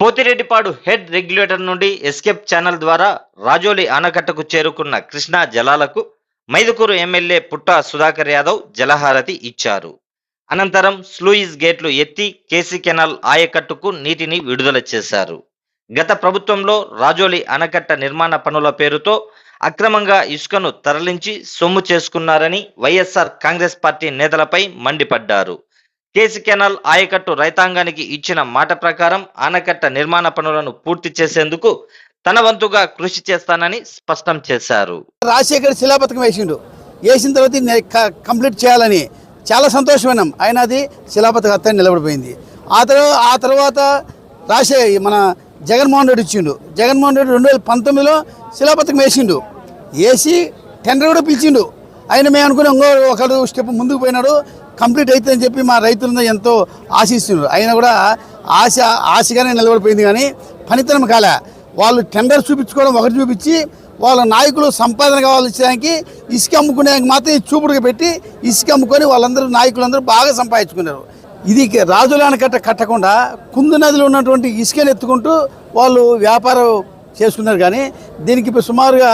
Pothireddypadu head regulator నుండి escape channel ద్వారా రాజోలి ఆనకట్టకు చేరుకున్న కృష్ణా జలాలకు మైదుకూరు ఎమ్మెల్యే పుట్ట సుధాకర్ యాదవ్ జలహారతి ఇచ్చారు. అనంతరం స్లూయిస్ గేట్లు ఎత్తి కేసీ కెనాల్ ఆయకట్టుకు నీటిని విడుదల చేశారు. గత ప్రభుత్వంలో రాజోలి ఆనకట్ట నిర్మాణ పనుల పేరుతో అక్రమంగా ఇసుకను తరలించి సొమ్ము చేసుకున్నారని వైఎస్ఆర్ కాంగ్రెస్ పార్టీ నేతలపై మండిపడ్డారు. కేసీ కెనాల్ ఆయకట్టు రైతాంగానికి ఇచ్చిన మాట ప్రకారం ఆనకట్ట నిర్మాణ పనులను పూర్తి చేసేందుకు తన వంతుగా కృషి చేస్తానని స్పష్టం చేశారు. రాజశేఖర్ శిలాపథకం వేసిండు. వేసిన తర్వాత క- కంప్లీట్ చేయాలని చాలా సంతోషమైనాం. ఆయన అది శిలాపథకం నిలబడిపోయింది. ఆ తర్వాత ఆ తర్వాత రాజశే మన జగన్మోహన్ రెడ్డి ఇచ్చిండు. జగన్మోహన్ రెడ్డి రెండు వేల పంతొమ్మిదిలో శిలాపథకం వేసిండు. వేసి టెండర్ కూడా పిలిచిండు. ఆయన మేము అనుకుని ఇంకో ఒకడు స్టెప్ ముందుకు పోయినాడు కంప్లీట్ అవుతుందని చెప్పి మా రైతులను ఎంతో ఆశిస్తున్నారు. ఆయన కూడా ఆశ ఆశగానే నిలబడిపోయింది కానీ పనితనం కాలే. వాళ్ళు టెండర్ చూపించుకోవడం ఒకటి చూపించి వాళ్ళ నాయకులు సంపాదన కావాల్సడానికి ఇసుక అమ్ముకునే మాత్రం చూపుడుగా పెట్టి ఇసుక అమ్ముకొని వాళ్ళందరూ నాయకులందరూ బాగా సంపాదించుకున్నారు. ఇది రాజులాన కట్ట కట్టకుండా కుందు నదిలో ఉన్నటువంటి ఇసుకలు ఎత్తుకుంటూ వాళ్ళు వ్యాపారం చేసుకున్నారు కానీ దీనికి ఇప్పుడు సుమారుగా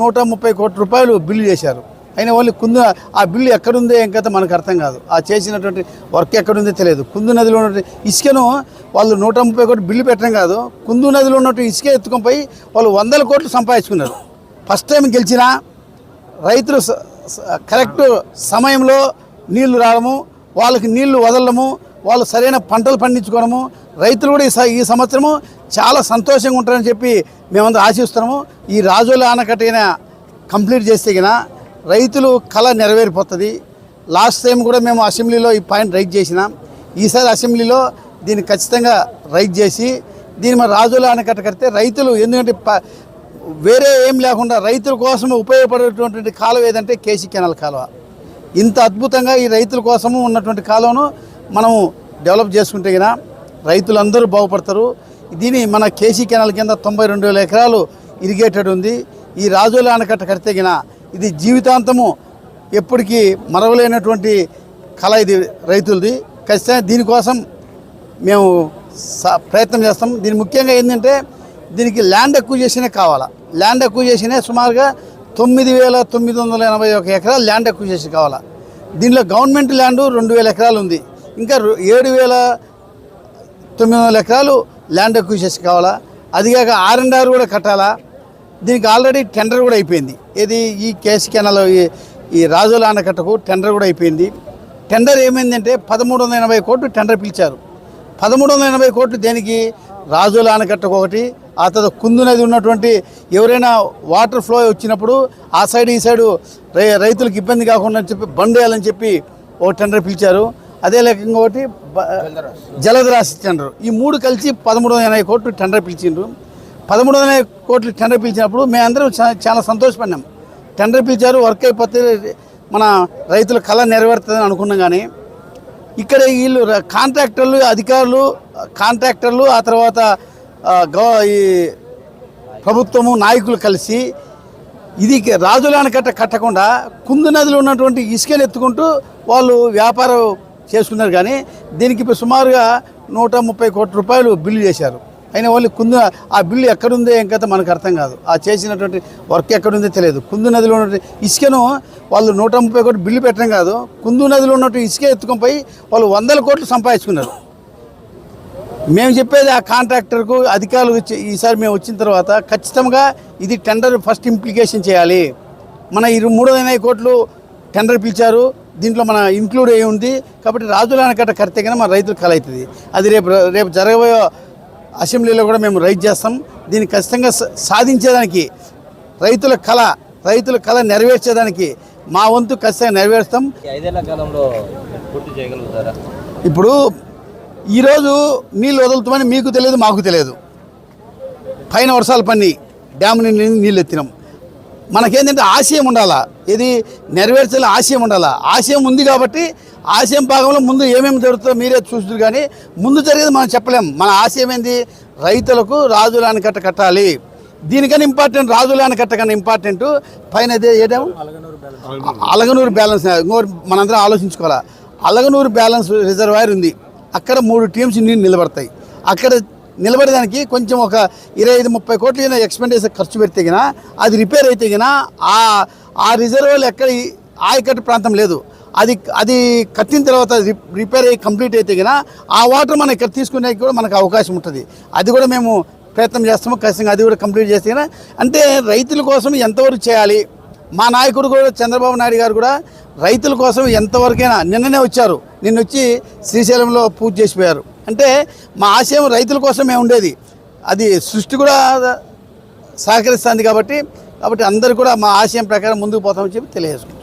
నూట ముప్పై కోట్ల రూపాయలు బిల్లు చేశారు. అయినా వాళ్ళు కుందు ఆ బిల్లు ఎక్కడుందో ఏం కథ మనకు అర్థం కాదు. ఆ చేసినటువంటి వర్క్ ఎక్కడుందో తెలియదు. కుందు నదిలో ఉన్నటువంటి ఇసుకను వాళ్ళు నూట ముప్పై కోట్లు బిల్లు పెట్టడం కాదు. కుందు నదిలో ఉన్నటువంటి ఇసుక ఎత్తుకొని పోయి వాళ్ళు వందల కోట్లు సంపాదించుకున్నారు. ఫస్ట్ టైం గెలిచినా రైతులు స- కరెక్ట్ సమయంలో నీళ్ళు రావడము వాళ్ళకి నీళ్ళు వదలడము వాళ్ళు సరైన పంటలు పండించుకోవడము రైతులు కూడా ఈ స- ఈ సంవత్సరము చాలా సంతోషంగా ఉంటారని చెప్పి మేమందరం ఆశిస్తున్నాము. ఈ రాజుల ఆనకట్టైన కంప్లీట్ చేస్తే గిన రైతులు కళ నెరవేరిపోతుంది. లాస్ట్ టైం కూడా మేము అసెంబ్లీలో ఈ పాయింట్ రైట్ చేసినాం. ఈసారి అసెంబ్లీలో దీన్ని ఖచ్చితంగా రైట్ చేసి దీన్ని మన రాజుల ఆనకట్ట కడితే రైతులు ఎందుకంటే ప- వేరే ఏం లేకుండా రైతుల కోసం ఉపయోగపడేటువంటి కాలువ ఏదంటే కేసీ కెనాల్ కాలువ. ఇంత అద్భుతంగా ఈ రైతుల కోసము ఉన్నటువంటి కాలువను మనము డెవలప్ చేసుకుంటే కదా రైతులందరూ బాగుపడతారు. దీని మన కేసీ కెనాల్ కింద తొంభై రెండు వేల ఎకరాలు ఇరిగేటెడ్ ఉంది. ఈ రాజుల ఆనకట్ట కడితే గిన ఇది జీవితాంతము ఎప్పటికీ మరవలేనటువంటి కళ ఇది రైతులది. ఖచ్చితంగా దీనికోసం మేము స- ప్రయత్నం చేస్తాం. దీని ముఖ్యంగా ఏంటంటే దీనికి ల్యాండ్ అక్విజేషనే కావాలా. ల్యాండ్ అక్విజేషనే సుమారుగా తొమ్మిది వేల తొమ్మిది వందల ఎనభై ఒక ఎకరాలు ల్యాండ్ అక్విజేషన్ కావాలా. దీనిలో గవర్నమెంట్ ల్యాండ్ రెండు వేల ఎకరాలు ఉంది. ఇంకా ఏడు వేల తొమ్మిది వందల ఎకరాలు ల్యాండ్ అక్విజేషన్ కావాలా. అదిగాక ఆర్ అండ్ ఆర్ కూడా కట్టాలా. దీనికి ఆల్రెడీ టెండర్ కూడా అయిపోయింది. ఏది ఈ కేసు కెనాల్ ఈ- రాజుల ఆనకట్టకు టెండర్ కూడా అయిపోయింది. టెండర్ ఏమైందంటే పదమూడు వందల ఎనభై కోట్లు టెండర్ పిలిచారు. పదమూడు వందల ఎనభై కోట్లు దేనికి? రాజుల ఆనకట్టకు ఒకటి ఆ తర్వాత కుందు నది ఉన్నటువంటి ఎవరైనా వాటర్ ఫ్లో వచ్చినప్పుడు ఆ సైడ్ ఈ సైడు రై రైతులకు ఇబ్బంది కాకుండా అని చెప్పి బండ్ వేయాలని చెప్పి ఓ టెండర్ పిలిచారు. అదే లేక ఇంకొకటి జలధరాశి టెండర్. ఈ మూడు కలిసి పదమూడు వందల ఎనభై కోట్లు టెండర్ పిలిచిండ్రు. పదమూడు వందల కోట్లు టెండర్ పిలిచినప్పుడు మేమందరం చాలా సంతోషపడినాం. టెండర్ పిలిచారు వర్క్ అయిపోతే మన రైతుల కళ నెరవేరుతుందని అనుకున్నాం కానీ ఇక్కడ వీళ్ళు కాంట్రాక్టర్లు అధికారులు కాంట్రాక్టర్లు ఆ తర్వాత గవ ఈ ప్రభుత్వము నాయకులు కలిసి ఇది రాజులాన కట్ట కట్టకుండా కుందు నదిలో ఉన్నటువంటి ఇసుకలు ఎత్తుకుంటూ వాళ్ళు వ్యాపారం చేసుకున్నారు కానీ దీనికి ఇప్పుడు సుమారుగా నూట ముప్పై కోట్ల రూపాయలు బిల్లు చేశారు. అయిన వాళ్ళు కుందు ఆ బిల్లు ఎక్కడుందో ఏం మనకు అర్థం కాదు. ఆ చేసినటువంటి వర్క్ ఎక్కడుందో తెలియదు. కుందు నదిలో ఉన్నటువంటి ఇసుకను వాళ్ళు నూట ముప్పై కోట్లు బిల్లు పెట్టడం కాదు. కుందు నదిలో ఉన్నటువంటి ఇసుక ఎత్తుకొని వాళ్ళు వందల కోట్లు సంపాదించుకున్నారు. మేము చెప్పేది ఆ కాంట్రాక్టర్కు అధికారులు ఈసారి మేము వచ్చిన తర్వాత ఖచ్చితంగా ఇది టెండర్ ఫస్ట్ ఇంప్లికేషన్ చేయాలి. మన ఇరు మూడు వందల ఎనభై కోట్లు టెండర్ పిలిచారు. దీంట్లో మన ఇంక్లూడ్ అయి ఉంది. కాబట్టి రాజులాన అనకట్ట కడితే కానీ మన రైతులు కలవుతుంది అది రేపు రేపు జరగబోయే అసెంబ్లీలో కూడా మేము రైట్ చేస్తాం. దీన్ని ఖచ్చితంగా సాధించేదానికి రైతుల కళ రైతుల కళ నెరవేర్చేదానికి మా వంతు ఖచ్చితంగా నెరవేరుస్తాం. ఈ ఐదేళ్ళ కాలంలో పూర్తి చేయగలుగుతారా? ఇప్పుడు ఈరోజు నీళ్ళు వదులుతామని మీకు తెలియదు మాకు తెలియదు. పైన వర్షాలు పన్ని డ్యామ్ నుండి నీళ్ళు ఎత్తినాం మనకేంటంటే ఆశయం ఉండాలా? ఇది నెరవేర్చాలి ఆశయం ఉండాలా? ఆశయం ఉంది కాబట్టి ఆశయం భాగంలో ముందు ఏమేమి జరుగుతుందో మీరే చూస్తారు కానీ ముందు జరిగేది మనం చెప్పలేం. మన ఆశయం ఏంది? రైతులకు రాజులాని కట్ట కట్టాలి. దీనికన్నా ఇంపార్టెంట్ రాజులాని కట్ట కన్నా ఇంపార్టెంట్ పైన ఏదేమో అలగనూరు బ్యాలెన్స్. ఇంకోటి మనందరం ఆలోచించుకోవాలా. అలగనూరు బ్యాలెన్స్ రిజర్వాయర్ ఉంది. అక్కడ మూడు టీమ్స్ నీళ్ళు నిలబడతాయి. అక్కడ నిలబడేదానికి కొంచెం ఒక ఇరవై ఐదు ముప్పై కోట్ల ఎక్స్పెండిచర్ ఖర్చు పెడితే అది రిపేర్ అయితే ఆ ఆ రిజర్వాయర్ ఎక్కడ ఆయకట్టు ప్రాంతం లేదు. అది అది కట్టిన తర్వాత రి- రిపేర్ అయ్యి కంప్లీట్ అయితే గిన ఆ వాటర్ మనం ఇక్కడ తీసుకునే కూడా మనకు అవకాశం ఉంటుంది. అది కూడా మేము ప్రయత్నం చేస్తాము ఖచ్చితంగా అది కూడా కంప్లీట్ చేస్తే గిన అంటే రైతుల కోసం ఎంతవరకు చేయాలి? మా నాయకుడు కూడా చంద్రబాబు నాయుడు గారు కూడా రైతుల కోసం ఎంతవరకైనా నిన్ననే వచ్చారు. నిన్న వచ్చి శ్రీశైలంలో పూజ చేసిపోయారు. అంటే మా ఆశయం రైతుల కోసమే ఉండేది. అది సృష్టి కూడా సహకరిస్తుంది కాబట్టి కాబట్టి అందరు కూడా మా ఆశయం ప్రకారం ముందుకు పోతామని చెప్పి తెలియజేసుకుంటాం